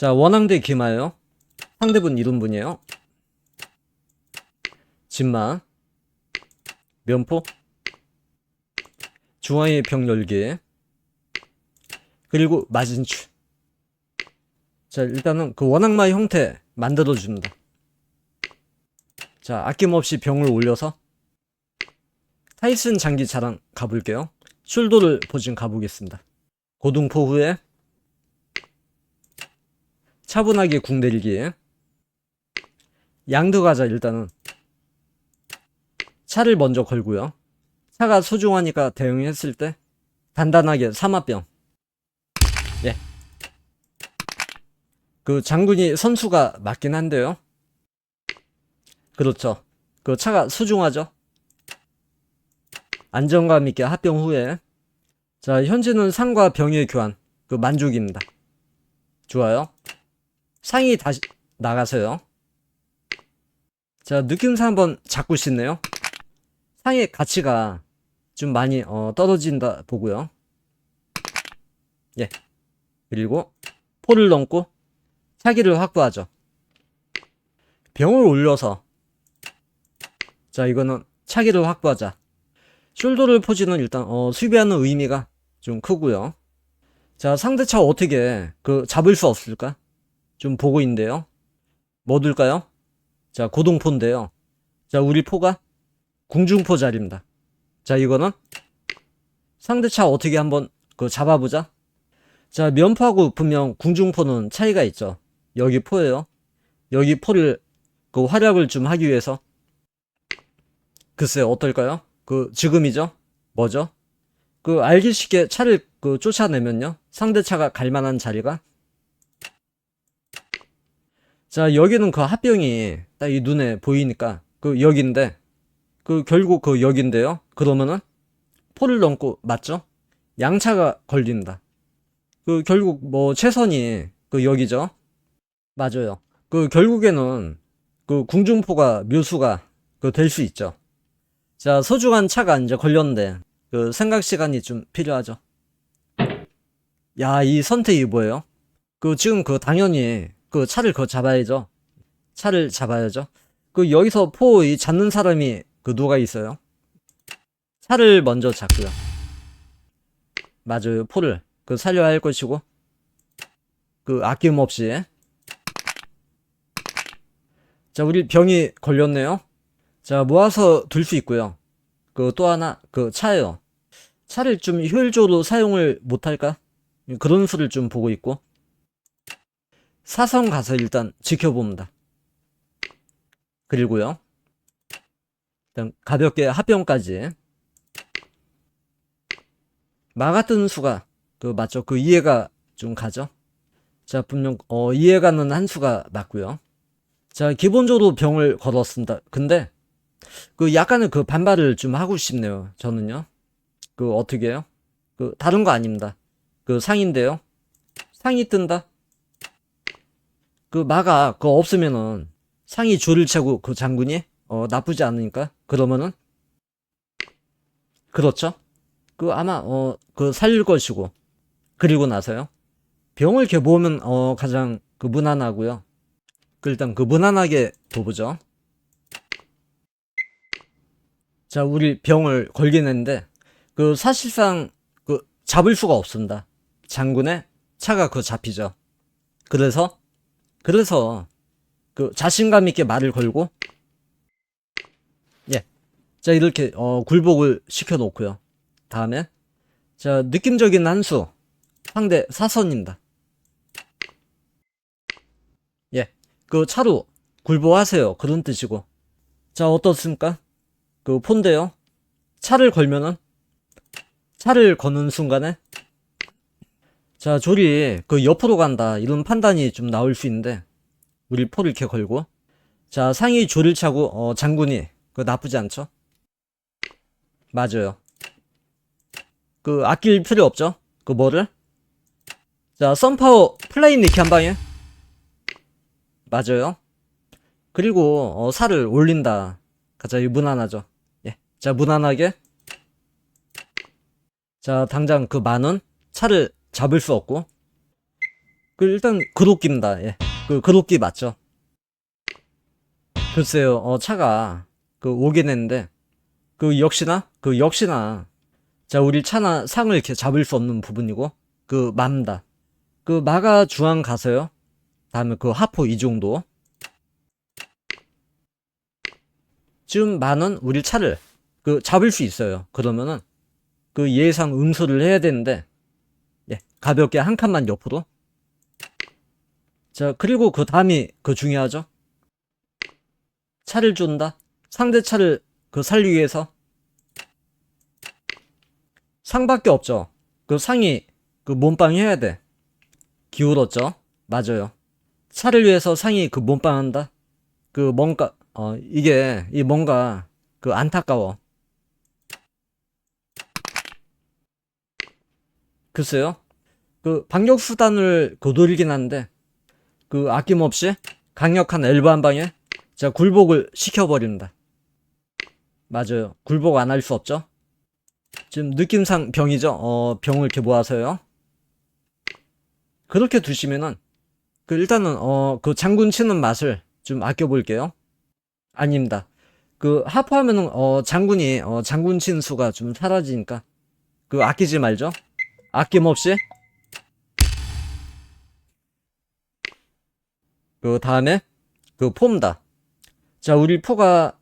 자, 원앙대 기마요. 상대분 이름분이에요. 진마. 면포. 중앙의 병 열기. 그리고 마진추. 자, 일단은 그 원악마 형태 만들어줍니다. 자, 아낌없이 병을 올려서 타이슨 장기 자랑 가볼게요. 숄더를 포진 가보겠습니다. 고등포 후에 차분하게 궁 내리기. 양드 가자 일단은 차를 먼저 걸고요. 차가 소중하니까 대응했을 때 단단하게 사마병. 예. 그 장군이 선수가 맞긴 한데요. 그렇죠. 그 차가 소중하죠. 안정감 있게 합병 후에 자 현재는 상과 병의 교환 그 만족입니다. 좋아요. 상이 다시 나가세요. 자 느낌상 한번 잡고 싶네요. 상의 가치가 좀 많이 어, 떨어진다 보고요. 예. 그리고 포를 넘고 차기를 확보하죠. 병을 올려서 자 이거는 차기를 확보하자. 숄더를 포지는 일단 어, 수비하는 의미가 좀 크고요. 자 상대차 어떻게 그 잡을 수 없을까? 좀 보고 있는데요. 뭐 둘까요? 자 고동포인데요. 자 우리 포가 궁중포 자리입니다. 자 이거는 상대 차 어떻게 한번 그 잡아보자. 자 면포하고 분명 궁중포는 차이가 있죠. 여기 포예요. 여기 포를 그 활약을 좀 하기 위해서 글쎄 어떨까요? 그 지금이죠? 뭐죠? 그 알기 쉽게 차를 그 쫓아내면요 상대 차가 갈 만한 자리가 자 여기는 그 합병이 딱 이 눈에 보이니까 그 여기인데 그 결국 그 여기인데요 그러면은 포를 넘고 맞죠? 양차가 걸린다 그 결국 뭐 최선이 그 여기죠 맞아요 그 결국에는 그 궁중포가 묘수가 그 될 수 있죠 자, 소중한 차가 이제 걸렸는데, 그 생각 시간이 좀 필요하죠. 야, 이 선택이 뭐예요? 그 지금 그 당연히 그 차를 그 잡아야죠. 차를 잡아야죠. 그 여기서 포 이 잡는 사람이 그 누가 있어요? 차를 먼저 잡고요. 맞아요. 포를 그 살려야 할 것이고, 그 아낌없이. 자, 우리 병이 걸렸네요. 자, 모아서 둘 수 있고요. 그 또 하나, 그 차예요. 차를 좀 효율적으로 사용을 못할까? 그런 수를 좀 보고 있고. 사성 가서 일단 지켜봅니다. 그리고요. 일단 가볍게 합병까지. 마가뜬 수가, 그 맞죠? 그 이해가 좀 가죠? 자, 분명, 어, 이해가는 한 수가 맞고요. 자, 기본적으로 병을 걸었습니다. 근데, 그 약간의 그 반발을 좀 하고 싶네요. 저는요. 그 어떻게 해요? 그 다른 거 아닙니다. 그 상인데요. 상이 뜬다. 그 마가 그 없으면은 상이 줄을 채고 그 장군이 어 나쁘지 않으니까 그러면은 그렇죠. 그 아마 어 그 살릴 것이고 그리고 나서요. 병을 이렇게 모으면 어 가장 그 무난하고요. 그 일단 그 무난하게 도보죠. 자, 우리 병을 걸긴 했는데, 그, 사실상, 그, 잡을 수가 없습니다. 장군의 차가 그 잡히죠. 그래서, 그래서, 그, 자신감 있게 말을 걸고, 예. 자, 이렇게, 어, 굴복을 시켜 놓고요. 다음에, 자, 느낌적인 한 수. 상대 사선입니다. 예. 그, 차로 굴복하세요. 그런 뜻이고. 자, 어떻습니까? 그 폰데요. 차를 걸면은 차를 거는 순간에 자 조리 그 옆으로 간다 이런 판단이 좀 나올 수 있는데 우리 포를 이렇게 걸고 자 상이 조를 차고 어 장군이 그 나쁘지 않죠? 맞아요. 그 아낄 필요 없죠? 그 뭐를? 자 썬파워 플레인 이렇게 한 방에 맞아요. 그리고 어 살을 올린다. 가자, 이 무난하죠. 예. 자, 무난하게. 자, 당장 그 만원 차를 잡을 수 없고. 그 일단 그룹기입니다. 예. 그 그룹기 맞죠? 글쎄요. 어 차가 그 오긴 했는데 그 역시나 그 역시나 자 우리 차나 상을 이렇게 잡을 수 없는 부분이고 그 맘다. 그 마가 중앙 가서요. 다음에 그 하포 이 정도. 지금 마는 우리 차를 그 잡을 수 있어요. 그러면은 그 예상 음수를 해야 되는데 예, 가볍게 한 칸만 옆으로. 자, 그리고 그 다음이 그 중요하죠. 차를 준다. 상대 차를 그 살리기 위해서 상밖에 없죠. 그 상이 그 몸빵 해야 돼. 기울었죠. 맞아요. 차를 위해서 상이 그 몸빵 한다. 그 뭔가 어 이게 이 뭔가 그 안타까워. 글쎄요. 그 반격 수단을 그 노리긴 한데 그 아낌없이 강력한 엘보 한 방에 자 굴복을 시켜버립니다. 맞아요. 굴복 안 할 수 없죠. 지금 느낌상 병이죠. 어 병을 이렇게 모아서요. 그렇게 두시면은 그 일단은 어 그 장군 치는 맛을 좀 아껴 볼게요. 아닙니다. 그 하프하면은 어 장군이 어 장군 친 수가 좀 사라지니까 그 아끼지 말죠. 아낌없이 그 다음에 그 폼다. 자 우리 포가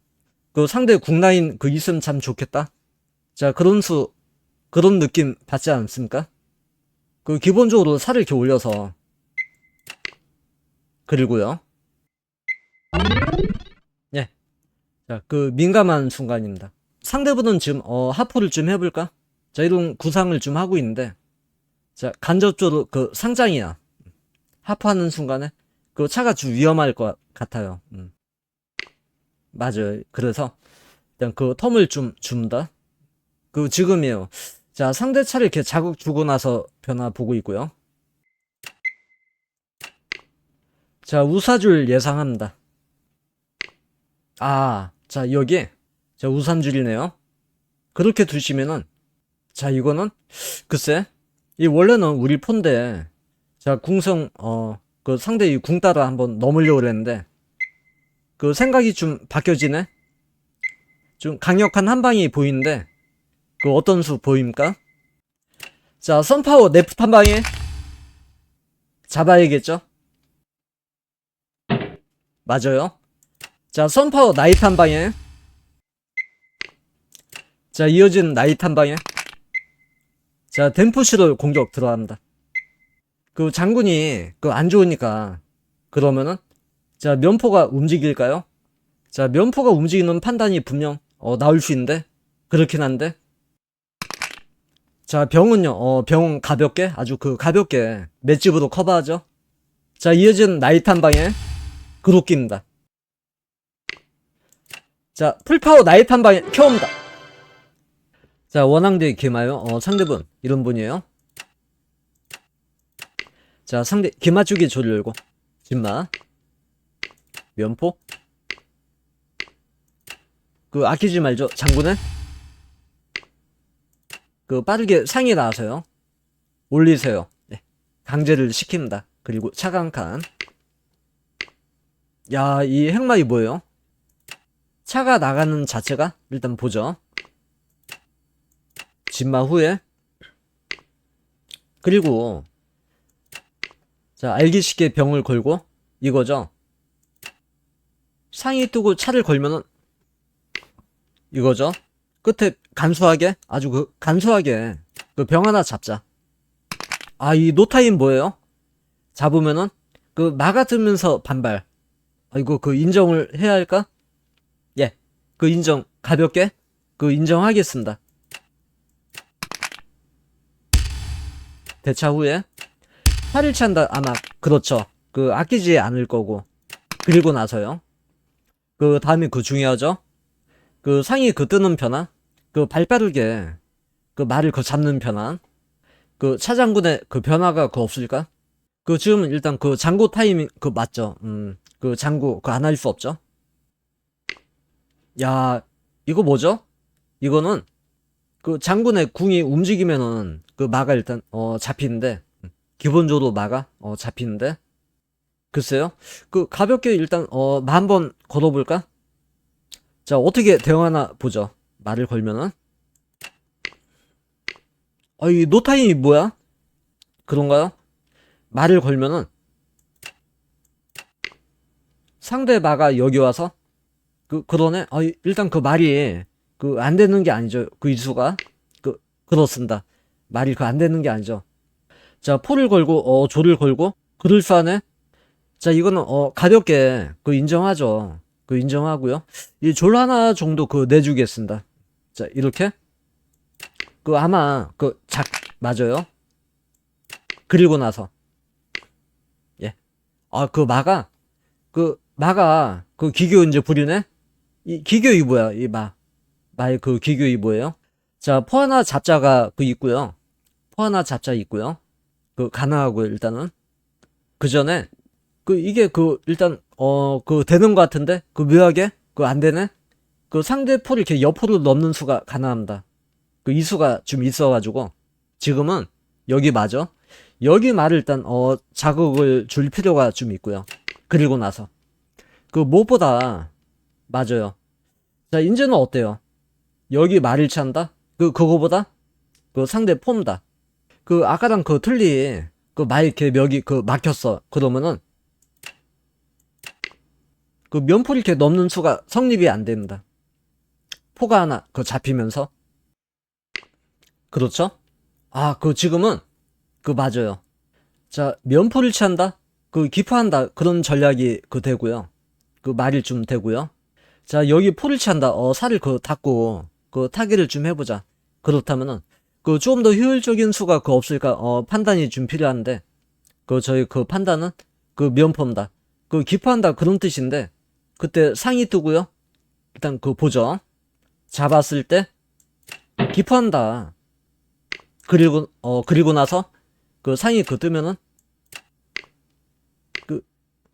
그 상대 국라인 그 있으면 참 좋겠다. 자 그런 수 그런 느낌 받지 않습니까? 그 기본적으로 살을 이렇게 올려서 그리고요. 예. 자, 그 민감한 순간입니다. 상대분은 지금 어 하프를 좀 해볼까? 자, 이런 구상을 좀 하고 있는데 자, 간접적으로 그 상장이야. 하프하는 순간에 그 차가 좀 위험할 것 같아요. 음. 맞아요. 그래서 일단 그 텀을 좀 줍니다. 그 지금이에요. 자, 상대 차를 이렇게 자극 주고 나서 변화 보고 있고요. 자, 우사줄 예상합니다. 아, 자, 여기, 자, 우산줄이네요. 그렇게 두시면은, 자, 이거는, 글쎄, 이 원래는 우리 폰데, 자, 궁성, 어, 그 상대 이궁 따라 한번 넘으려고 그랬는데, 그 생각이 좀 바뀌어지네? 좀 강력한 한 방이 보이는데, 그 어떤 수 보입니까? 자, 선파워 네프트 한 방에 잡아야겠죠? 맞아요. 자, 선파워 나이트 한 방에 자, 이어진 나이트 한 방에 자, 댐프시로 공격 들어갑니다. 그 장군이 그 안 좋으니까 그러면은 자, 면포가 움직일까요? 자, 면포가 움직이는 판단이 분명 어, 나올 수 있는데 그렇긴 한데 자, 병은요, 어, 병은 가볍게, 아주 그 가볍게 맷집으로 커버하죠. 자, 이어진 나이트 한 방에 그룹기입니다. 자, 풀파워 나이트 한 방에 켜옵니다. 자, 원앙대 기마요, 어, 상대분, 이런 분이에요. 자, 상대, 기마주기 조를 열고, 진마, 면포, 그, 아끼지 말죠, 장군은? 그 빠르게 상이 나와서요. 올리세요. 네. 강제를 시킵니다. 그리고 차강 칸. 야, 이 핵마이 뭐예요? 차가 나가는 자체가 일단 보죠. 진마 후에 그리고 자, 알기 쉽게 병을 걸고 이거죠. 상이 뜨고 차를 걸면은 이거죠. 끝에 간소하게 아주 그 간소하게 그 병 하나 잡자. 아 이 노타임 뭐예요? 잡으면은 그 막아들면서 반발. 아 이거 그 인정을 해야 할까? 예, 그 인정 가볍게 그 인정하겠습니다. 대차 후에 8일차 한다 아마 그렇죠. 그 아끼지 않을 거고 그리고 나서요. 그 다음이 그 중요하죠. 그 상이 그 뜨는 편안, 그 발빠르게 그 말을 그 잡는 편안, 그 차장군의 그 변화가 그 없을까? 그 지금은 일단 그 장고 타이밍 그 맞죠? 음, 그 장고 그안 할 수 없죠? 야, 이거 뭐죠? 이거는 그 장군의 궁이 움직이면은 그 마가 일단 어 잡히는데 기본적으로 마가 어, 잡히는데 글쎄요. 그 가볍게 일단 어, 마 한번 걸어볼까? 자 어떻게 대응하나 보죠. 말을 걸면은 어이 노타임이 뭐야? 그런가요? 말을 걸면은 상대 마가 여기 와서 그 그러네. 아 일단 그 말이 그 안 되는 게 아니죠. 그 이수가 그 그렇습니다. 말이 그 안 되는 게 아니죠. 자 포를 걸고 어 조를 걸고 그럴싸하네. 자 이거는 어 가볍게 그 인정하죠. 그 인정하고요. 이 졸 하나 정도 그 내주겠습니다. 자 이렇게 그 아마 그 작 맞아요. 그리고 나서 예. 아 그 마가 그 마가 그 기교 이제 부리네. 이 기교 이 뭐야? 이 마. 마의 그 기교 이 뭐예요? 자, 포 하나 잡자가 그 있고요. 포 하나 잡자 있고요. 그 가능하고요, 일단은. 그 전에 그 이게 그 일단 어 그 되는 것 같은데 그 묘하게 그 안 되네. 그 상대 포를 이렇게 옆으로 넘는 수가 가능합니다. 그 이 수가 좀 있어가지고 지금은 여기 맞아. 여기 말을 일단 어 자극을 줄 필요가 좀 있고요. 그리고 나서 그 무엇보다 맞아요. 자 이제는 어때요? 여기 말을 찬다? 그 그거보다 그 상대 폼다. 그 아까랑 그 틀리 그 말 이렇게 멱이 그 막혔어. 그러면은 그 면포를 이렇게 넘는 수가 성립이 안 됩니다. 포가 하나 그 잡히면서 그렇죠? 아, 그 지금은 그 맞아요. 자, 면포를 취한다? 그 기포한다. 그런 전략이 그 되고요. 그 말이 좀 되고요. 자, 여기 포를 취한다. 어, 살을 그 닫고 그 타기를 좀 해보자. 그렇다면은 그좀더 효율적인 수가 그 없을까? 어, 판단이 좀 필요한데 그 저희 그 판단은 그 면포입니다. 그 기포한다 그런 뜻인데 그때 상이 뜨고요. 일단 그 보죠. 잡았을 때 기포한다. 그리고 어 그리고 나서 그 상이 그 뜨면은 그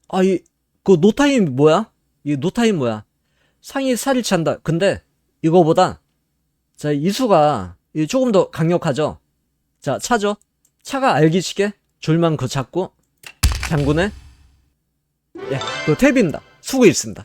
아이 그 노타임 뭐야? 이 노타임 뭐야? 상이 살을 찬다. 근데 이거보다 자 이수가 이 조금 더 강력하죠. 자 차죠. 차가 알기시게 줄만 그 잡고 장군의 예, 그 탭입니다. 수고 있습니다.